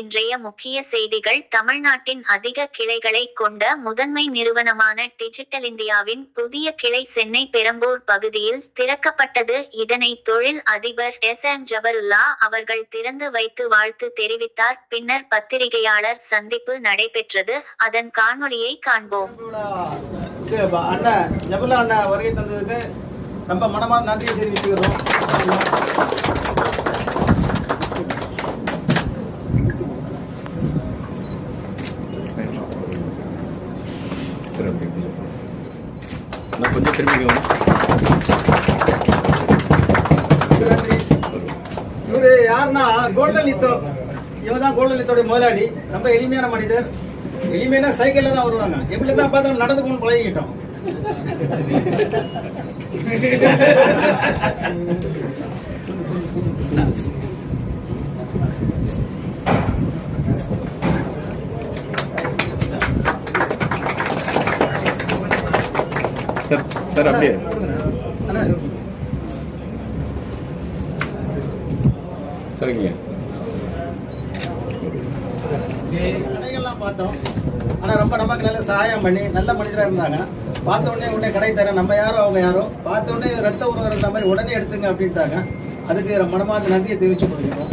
இன்றைய முக்கிய செய்திகள். தமிழ்நாட்டின் அதிக கிளைகளை கொண்ட முதன்மை நிறுவனமான டிஜிட்டல் இந்தியாவின் புதிய கிளை சென்னை பெரம்பூர் பகுதியில் திறக்கப்பட்டது. இதனை தொழில் அதிபர் எஸ். எம். ஜபருல்லா அவர்கள் திறந்து வைத்து வாழ்த்து தெரிவித்தார். பின்னர் பத்திரிகையாளர் சந்திப்பு நடைபெற்றது. அதன் காணொலியை காண்போம். அண்ணா ஜபுல்லா அண்ணா வருகை தந்ததுக்கு ரொம்ப மனமாக நன்றியை தெரிவிச்சுக்கிறோம். நான் கொஞ்சம் திரும்பிக்கணும் இவரு யாருன்னா? கோல்டன் லித்தோ இவன் தான் கோல்டன் லித்தோடைய முதலாளி. ரொம்ப எளிமையான மனிதர். எளிமையான சைக்கிள்ல தான் வருவாங்க. எப்படி தான் பார்த்து நடந்து போகணும் பழகிக்கிட்டோம். சார் சார் அப்படியே சரிங்க கடைகள்லாம் பார்த்தோம். ஆனால் ரொம்ப நமக்கு நல்ல சகாயம் பண்ணி நல்ல மனிதராக இருந்தாங்க. பார்த்த உடனே உடனே கடை தரேன் நம்ம யாரோ அவங்க யாரோ. பார்த்த உடனே ரத்த உறவு இருந்த மாதிரி உடனே எடுத்துங்க அப்படின்ட்டாங்க. அதுக்கு மனமார்ந்த நன்றியை தெரிவிச்சு கொள்கிறோம்.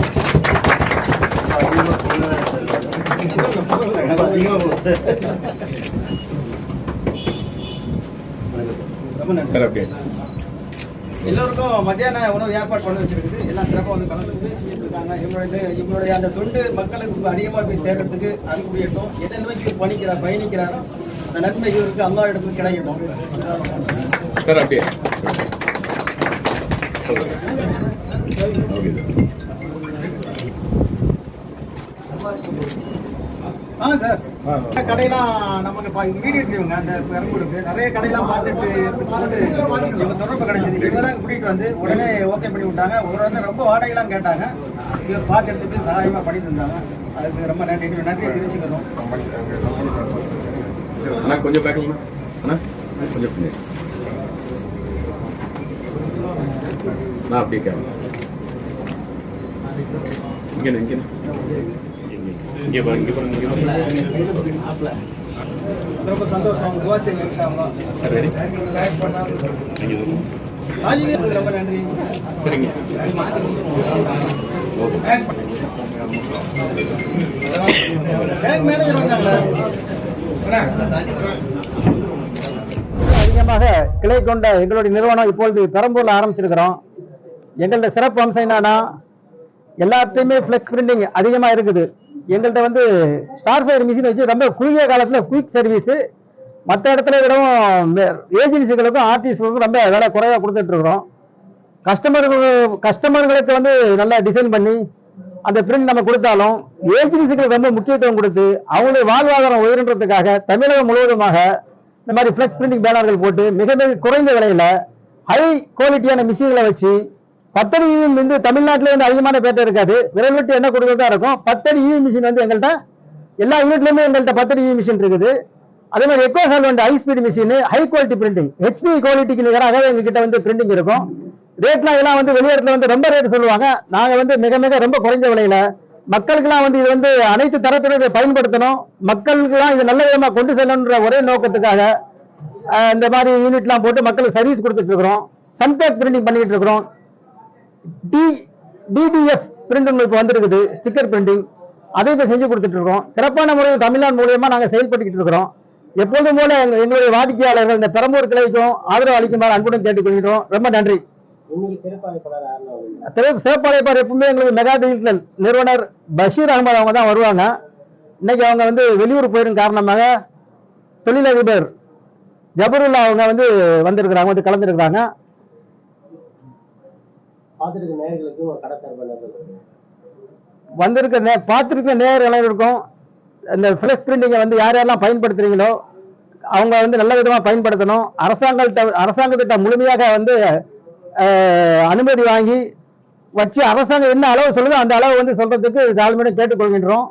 ரொம்ப சார் அப்படியே எல்லோருக்கும் மத்தியான உணவு ஏற்பாடு பண்ணி வச்சிருக்குது. எல்லாம் சிறப்பாக வந்து கலந்து இருக்காங்க இவங்களுடைய இவங்களுடைய அந்த தொண்டு மக்களுக்கு அதிகமாக போய் சேர்க்கறதுக்கு அருள் புரியட்டும் எதை நோக்கி பணிக்கிறார் பயணிக்கிறாரோ அந்த நன்மை இவருக்கு அல்லா இடத்துக்கு கிடைக்கட்டும். சார் அப்படியே ஆ சார். கடையெல்லாம் நம்ம பா- வீடியோ அந்த பெரம்பூருக்கு நிறைய கடையெல்லாம் பார்த்துட்டு பார்த்துட்டு இவங்க தொடர்பு கிடைச்சது. இவங்க தான் கூட்டிகிட்டு வந்து உடனே ஓகே பண்ணி விட்டாங்க. ஒரு ரொம்ப வாடகைலாம் கேட்டாங்க. இதை பார்த்து எடுத்துட்டு சகாயமாக பண்ணி தந்தாங்க அதுக்கு ரொம்ப நன்றி. நன்றியை தெரிவிச்சுக்கிறோம். அண்ணா கொஞ்சம் பேக்கிங் அண்ணா கொஞ்சம் பின்னாடி நான் அப்படியே கேட்க இங்கே இங்கே இங்கே பாருங்க இங்கே பாருங்க ரொம்ப சந்தோஷம் ரொம்ப நன்றி சரிங்க பேங்க் மேனேஜர் வந்தாங்களா அதிகமாக கிளை கொண்ட எங்களுடைய நிறுவனம் இப்பொழுது பெரம்பூர்ல ஆரம்பிச்சிருக்கிறோம். எங்களோட சிறப்பு அம்சம் என்னன்னா எல்லாத்தையுமே ஃப்ளெக்ஸ் பிரிண்டிங் அதிகமாக இருக்குது. எங்கள்கிட்ட வந்து ஸ்டார் ஃபயர் மிஷின் வச்சு ரொம்ப குறுகிய காலத்தில் குயிக் சர்வீஸு மற்ற இடத்துல விடவும் ஏஜென்சிகளுக்கும் ஆர்டிஸ்டுகளுக்கும் ரொம்ப விலை குறைவாக கொடுத்துட்ருக்குறோம் கஸ்டமர்கள் கஸ்டமர்களுக்கு வந்து நல்லா டிசைன் பண்ணி அந்த பிரிண்ட் நம்ம கொடுத்தாலும் ஏஜென்சிகளுக்கு ரொம்ப முக்கியத்துவம் கொடுத்து அவங்களுடைய வாழ்வாதாரம் உயர்ன்றதுக்காக தமிழகம் முழுவதுமாக இந்த மாதிரி ஃப்ளெக்ஸ் பிரிண்டிங் பேனர்கள் போட்டு மிக மிக குறைந்த விலையில் ஹை குவாலிட்டியான மிஷின்களை வச்சு பத்தடி இவி வந்து தமிழ்நாட்டில் வந்து அதிகமான பேட்டை இருக்காது. விரல் விட்டு என்ன கொடுக்கறதா இருக்கும். பத்தடி இவி மிஷின் வந்து எங்கள்கிட்ட எல்லா யூனிட்லேயுமே எங்கள்கிட்ட பத்தடி இவி மிஷின் இருக்குது. அதே மாதிரி eco solvent high speed machine high quality printing HP குவாலிட்டிக்கு நிகராக எங்ககிட்ட வந்து பிரிண்டிங் இருக்கும். ரேட்லாம் இதெல்லாம் வந்து வெளியிடத்துல வந்து ரொம்ப ரேட் சொல்லுவாங்க. நாங்கள் வந்து மிக மிக ரொம்ப குறைஞ்ச விலையில மக்களுக்கெல்லாம் வந்து இது வந்து அனைத்து தரத்தினரை பயன்படுத்தணும். மக்களுக்கெல்லாம் இது நல்ல விதமாக கொண்டு செல்லணுன்ற ஒரே நோக்கத்துக்காக இந்த மாதிரி யூனிட்லாம் போட்டு மக்களுக்கு சர்வீஸ் கொடுத்துட்டு இருக்கிறோம். சன்பேக் பிரிண்டிங் பண்ணிட்டு இருக்கிறோம். டி டிடிஎஃப் பிரிண்ட் இப்போ வந்திருக்குது ஸ்டிக்கர் பிரிண்டிங் அதை இப்போ செஞ்சு கொடுத்துட்டு இருக்கோம் சிறப்பான முறையில் தமிழ்நாடு மூலியமா நாங்கள் செயல்பட்டுக்கிட்டு இருக்கிறோம். எப்போதும் போல எங்க- எங்களுடைய வாடிக்கையாளர்கள் இந்த பெரம்பூர் கிளைக்கும் ஆதரவு அளிக்குமாறு அன்புடன் கேட்டுக்கொள்கிறோம். ரொம்ப நன்றி. சிறப்பழைப்பார் எப்பவுமே எங்களுக்கு மெகா டிஜிட்டல் நிறுவனர் பஷீர் அகமது அவங்க தான் வருவாங்க. இன்னைக்கு அவங்க வந்து வெளியூர் போயிடும் காரணமாக தொழிலதிபர் ஜபருல்லா அவங்க வந்து வந்திருக்கிறாங்க வந்து கலந்துருக்கிறாங்க. பார்த்துருக்க நேயர்களுக்கு ஒரு கடை சார்பாக என்ன சொல்லுங்க வந்திருக்க நே பார்த்துருக்க நேர் இருக்கும் இந்த ஃப்ளெக்ஸ் பிரிண்டிங்கை வந்து யார் யாரெல்லாம் பயன்படுத்துறீங்களோ அவங்க வந்து நல்ல விதமாக பயன்படுத்தணும். அரசாங்கத்தை அரசாங்கத்திட்ட முழுமையாக வந்து அனுமதி வாங்கி வச்சு அரசாங்கம் என்ன அளவு சொல்லுதோ அந்த அளவு வந்து சொல்றதுக்கு தாழ்மையுடன் கேட்டுக்கொள்கின்றோம்.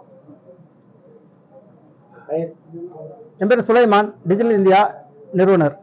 என் பேர் சுலைமான் டிஜிட்டல் இந்தியா நிறுவனர்.